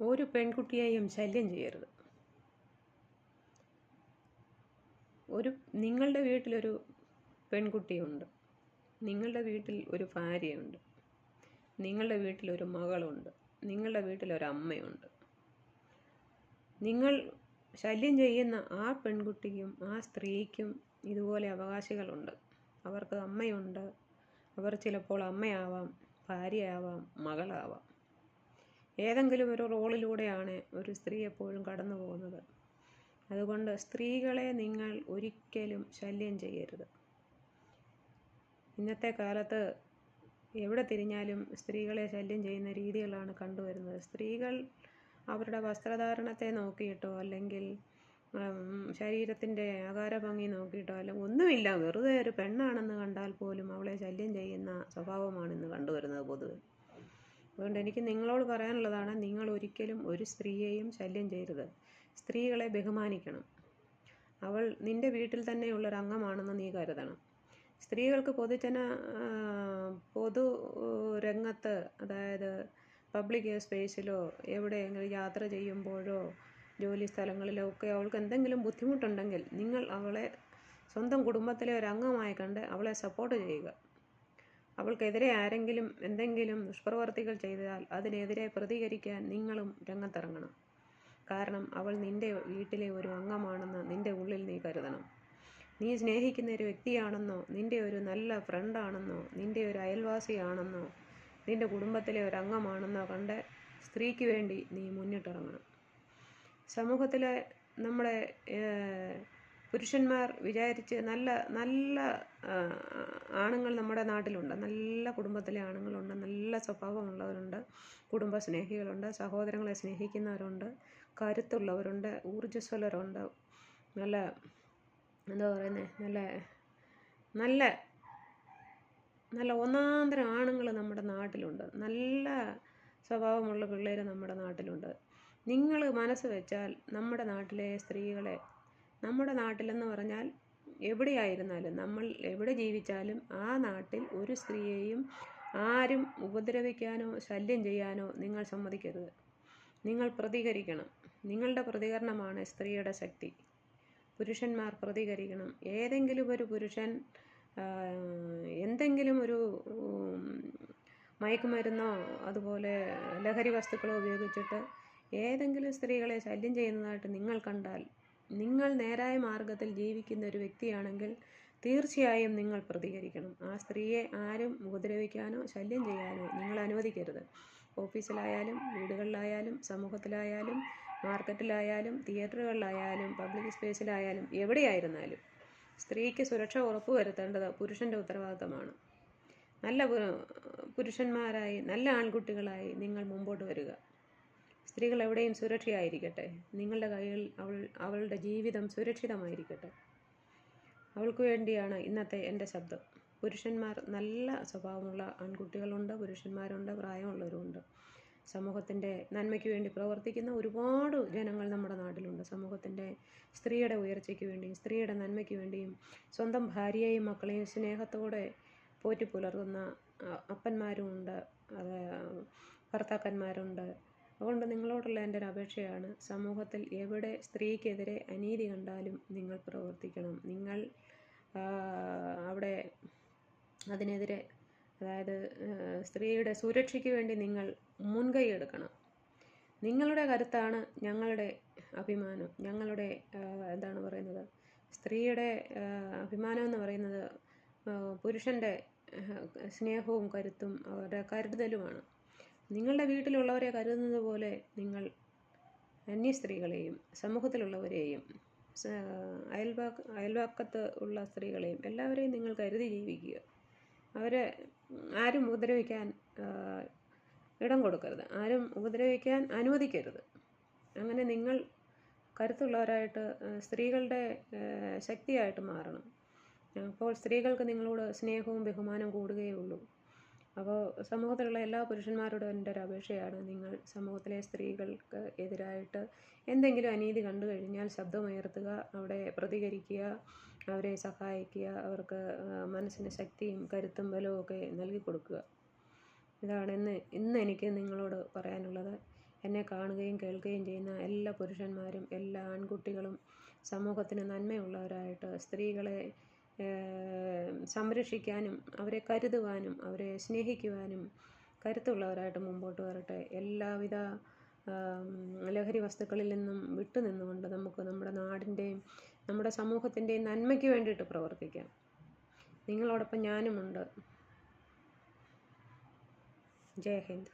ഒരു പെൺകുട്ടിയെയും ശല്യം ചെയ്യരുത്. ഒരു നിങ്ങളുടെ വീട്ടിലൊരു പെൺകുട്ടിയുണ്ട്. നിങ്ങളുടെ വീട്ടിൽ ഒരു ഭാര്യയുണ്ട്. നിങ്ങളുടെ വീട്ടിലൊരു മകളുണ്ട്. നിങ്ങളുടെ വീട്ടിലൊരമ്മയുണ്ട് നിങ്ങൾ ശല്യം ചെയ്യുന്ന ആ പെൺകുട്ടിക്കും ആ സ്ത്രീക്കും ഇതുപോലെ അവകാശികളുണ്ട്. അവർക്ക് അമ്മയുണ്ട്. അവർ ചിലപ്പോൾ അമ്മയാവാം ഭാര്യയാവാം മകളാവാം. ഏതെങ്കിലും ഒരു റോളിലൂടെയാണ് ഒരു സ്ത്രീ എപ്പോഴും കടന്നു പോകുന്നത്. അതുകൊണ്ട് സ്ത്രീകളെ നിങ്ങൾ ഒരിക്കലും ശല്യം ചെയ്യരുത്. ഇന്നത്തെ കാലത്ത് എവിടെ തിരിഞ്ഞാലും സ്ത്രീകളെ ശല്യം ചെയ്യുന്ന രീതികളാണ് കണ്ടുവരുന്നത്. സ്ത്രീകൾ അവരുടെ വസ്ത്രധാരണത്തെ നോക്കിയിട്ടോ അല്ലെങ്കിൽ ശരീരത്തിന്റെ ആകാരഭംഗി നോക്കിയിട്ടോ അല്ലെങ്കിൽ ഒന്നുമില്ല. വെറുതെ ഒരു പെണ്ണാണെന്ന് കണ്ടാൽ പോലും അവളെ ശല്യം ചെയ്യുന്ന സ്വഭാവമാണ് ഇന്ന് കണ്ടുവരുന്നത് പൊതുവെ. അതുകൊണ്ട് എനിക്ക് നിങ്ങളോട് പറയാനുള്ളതാണ് നിങ്ങൾ ഒരിക്കലും ഒരു സ്ത്രീയെയും ശല്യം ചെയ്യരുത്. സ്ത്രീകളെ ബഹുമാനിക്കണം. അവൾ നിന്റെ വീട്ടിൽ തന്നെയുള്ള ഒരു അംഗമാണെന്ന് നീ കരുതണം. സ്ത്രീകൾക്ക് പൊതുജന പൊതു രംഗത്ത് അതായത് പബ്ലിക് സ്പേസിലോ എവിടെയെങ്കിലും യാത്ര ചെയ്യുമ്പോഴോ ജോലി സ്ഥലങ്ങളിലോ ഒക്കെ അവൾക്ക് എന്തെങ്കിലും ബുദ്ധിമുട്ടുണ്ടെങ്കിൽ നിങ്ങൾ അവളെ സ്വന്തം കുടുംബത്തിലെ ഒരു അംഗമായി കണ്ട് അവളെ സപ്പോർട്ട് ചെയ്യുക. അവൾക്കെതിരെ ആരെങ്കിലും എന്തെങ്കിലും ദുഷ്പ്രവർത്തികൾ ചെയ്താൽ അതിനെതിരെ പ്രതികരിക്കാൻ നിങ്ങളും രംഗത്തിറങ്ങണം. കാരണം അവൾ നിന്റെ വീട്ടിലെ ഒരു അംഗമാണെന്ന് നിന്റെ ഉള്ളിൽ നീ കരുതണം. നീ സ്നേഹിക്കുന്ന ഒരു വ്യക്തിയാണെന്നോ നിന്റെ ഒരു നല്ല ഫ്രണ്ടാണെന്നോ നിന്റെ ഒരു അയൽവാസിയാണെന്നോ നിന്റെ കുടുംബത്തിലെ ഒരു അംഗമാണെന്നോ കണ്ട് സ്ത്രീക്ക് വേണ്ടി നീ മുന്നിട്ടിറങ്ങണം. സമൂഹത്തിലെ നമ്മുടെ പുരുഷന്മാർ വിചാരിച്ച് നല്ല നല്ല ആണുങ്ങൾ നമ്മുടെ നാട്ടിലുണ്ട്. നല്ല കുടുംബത്തിലെ ആണുങ്ങളുണ്ട്. നല്ല സ്വഭാവമുള്ളവരുണ്ട്. കുടുംബ സ്നേഹികളുണ്ട് സഹോദരങ്ങളെ സ്നേഹിക്കുന്നവരുണ്ട്. കരുത്തുള്ളവരുണ്ട്. ഊർജസ്വലരുണ്ട്. നല്ല എന്താ പറയുന്നത് നല്ല നല്ല നല്ല ഒന്നാന്തരം ആണുങ്ങൾ നമ്മുടെ നാട്ടിലുണ്ട്. നല്ല സ്വഭാവമുള്ള പിള്ളേർ നമ്മുടെ നാട്ടിലുണ്ട്. നിങ്ങൾ മനസ്സ് വെച്ചാൽ നമ്മുടെ നാട്ടിലെ സ്ത്രീകളെ നമ്മുടെ നാട്ടിലെന്ന് പറഞ്ഞാൽ എവിടെയായിരുന്നാലും നമ്മൾ എവിടെ ജീവിച്ചാലും ആ നാട്ടിൽ ഒരു സ്ത്രീയെയും ആരും ഉപദ്രവിക്കാനോ ശല്യം ചെയ്യാനോ നിങ്ങൾ സമ്മതിക്കരുത്. നിങ്ങൾ പ്രതികരിക്കണം. നിങ്ങളുടെ പ്രതികരണമാണ് സ്ത്രീയുടെ ശക്തി. പുരുഷന്മാർ പ്രതികരിക്കണം. ഏതെങ്കിലും ഒരു പുരുഷൻ എന്തെങ്കിലും ഒരു മയക്കുമരുന്നോ അതുപോലെ ലഹരി വസ്തുക്കളോ ഉപയോഗിച്ചിട്ട് ഏതെങ്കിലും സ്ത്രീകളെ ശല്യം ചെയ്യുന്നതായിട്ട് നിങ്ങൾ കണ്ടാൽ നിങ്ങൾ നേരായ മാർഗത്തിൽ ജീവിക്കുന്ന ഒരു വ്യക്തിയാണെങ്കിൽ തീർച്ചയായും നിങ്ങൾ പ്രതികരിക്കണം. ആ സ്ത്രീയെ ആരും ഉപദ്രവിക്കാനോ ശല്യം ചെയ്യാനോ നിങ്ങൾ അനുവദിക്കരുത്. ഓഫീസിലായാലും വീടുകളിലായാലും സമൂഹത്തിലായാലും മാർക്കറ്റിലായാലും തിയേറ്ററുകളിലായാലും പബ്ലിക് സ്പേസിലായാലും എവിടെയായിരുന്നാലും സ്ത്രീക്ക് സുരക്ഷ ഉറപ്പുവരുത്തേണ്ടത് പുരുഷന്റെ ഉത്തരവാദിത്തമാണ്. നല്ല പുരുഷന്മാരായി നല്ല ആൺകുട്ടികളായി നിങ്ങൾ മുമ്പോട്ട് വരിക. സ്ത്രീകൾ എവിടെയും സുരക്ഷയായിരിക്കട്ടെ നിങ്ങളുടെ കയ്യിൽ അവൾ അവളുടെ ജീവിതം സുരക്ഷിതമായിരിക്കട്ടെ. അവൾക്ക് വേണ്ടിയാണ് ഇന്നത്തെ എന്റെ ശബ്ദം. പുരുഷന്മാർ നല്ല സ്വഭാവമുള്ള ആൺകുട്ടികളുണ്ട് പുരുഷന്മാരുണ്ട് പ്രായമുള്ളവരുണ്ട് സമൂഹത്തിന്റെ നന്മയ്ക്ക് വേണ്ടി പ്രവർത്തിക്കുന്ന ഒരുപാട് ജനങ്ങൾ നമ്മുടെ നാട്ടിലുണ്ട്. സമൂഹത്തിന്റെ സ്ത്രീയുടെ ഉയർച്ചയ്ക്ക് വേണ്ടിയും സ്ത്രീയുടെ നന്മയ്ക്ക് വേണ്ടിയും സ്വന്തം ഭാര്യയെയും മക്കളെയും സ്നേഹത്തോടെ പോറ്റി പുലർത്തുന്ന അപ്പന്മാരുമുണ്ട് ഭർത്താക്കന്മാരുണ്ട്. അതുകൊണ്ട് നിങ്ങളോടുള്ള എന്റെ ഒരു അപേക്ഷയാണ്. സമൂഹത്തിൽ എവിടെ സ്ത്രീക്കെതിരെ അനീതി കണ്ടാലും നിങ്ങൾ പ്രവർത്തിക്കണം. നിങ്ങൾ അവിടെ അതിനെതിരെ അതായത് സ്ത്രീയുടെ സുരക്ഷയ്ക്ക് വേണ്ടി നിങ്ങൾ മുൻകൈ എടുക്കണം. നിങ്ങളുടെ കരുത്താണ് ഞങ്ങളുടെ അഭിമാനം. ഞങ്ങളുടെ എന്താണ് പറയുന്നത്? സ്ത്രീയുടെ അഭിമാനം എന്ന് പറയുന്നത് പുരുഷന്റെ സ്നേഹവും കരുത്തും അവരുടെ കരുതലുമാണ്. നിങ്ങളുടെ വീട്ടിലുള്ളവരെ കരുതുന്നത് പോലെ നിങ്ങൾ അന്യ സ്ത്രീകളെയും സമൂഹത്തിലുള്ളവരെയും അയൽവാക്ക അയൽവാക്കത്ത് ഉള്ള സ്ത്രീകളെയും എല്ലാവരെയും നിങ്ങൾ കരുതി ജീവിക്കുക. അവരെ ആരും ഉപദ്രവിക്കാൻ ഇടം കൊടുക്കരുത്. ആരും ഉപദ്രവിക്കാൻ അനുവദിക്കരുത്. അങ്ങനെ നിങ്ങൾ കരുത്തുള്ളവരായിട്ട് സ്ത്രീകളുടെ ശക്തിയായിട്ട് മാറണം. അപ്പോൾ സ്ത്രീകൾക്ക് നിങ്ങളോട് സ്നേഹവും ബഹുമാനവും കൂടുകയുള്ളൂ അപ്പോൾ സമൂഹത്തിലുള്ള എല്ലാ പുരുഷന്മാരോടും എന്റെ ഒരു അപേക്ഷയാണ്. നിങ്ങൾ സമൂഹത്തിലെ സ്ത്രീകൾക്ക് എതിരായിട്ട് എന്തെങ്കിലും അനീതി കണ്ടു കഴിഞ്ഞാൽ ശബ്ദമുയർത്തുക അവിടെ പ്രതികരിക്കുക അവരെ സഹായിക്കുക അവർക്ക് മനസ്സിന് ശക്തിയും കരുത്തും ബലവും ഒക്കെ നൽകി കൊടുക്കുക. ഇതാണ് ഇന്ന് ഇന്ന് എനിക്ക് നിങ്ങളോട് പറയാനുള്ളത്. എന്നെ കാണുകയും കേൾക്കുകയും ചെയ്യുന്ന എല്ലാ പുരുഷന്മാരും എല്ലാ ആൺകുട്ടികളും സമൂഹത്തിന് നന്മയുള്ളവരായിട്ട് സ്ത്രീകളെ സംരക്ഷിക്കാനും അവരെ കരുതുവാനും അവരെ സ്നേഹിക്കുവാനും കരുത്തുള്ളവരായിട്ട് മുമ്പോട്ട് വരട്ടെ. എല്ലാവിധ ലഹരി വസ്തുക്കളിൽ നിന്നും വിട്ടു നിന്നുകൊണ്ട് നമുക്ക് നമ്മുടെ നാടിന്റെയും നമ്മുടെ സമൂഹത്തിന്റെയും നന്മയ്ക്ക് വേണ്ടിയിട്ട് പ്രവർത്തിക്കാം. നിങ്ങളോടൊപ്പം ഞാനുമുണ്ട്. ജയ ഹിന്ദ്.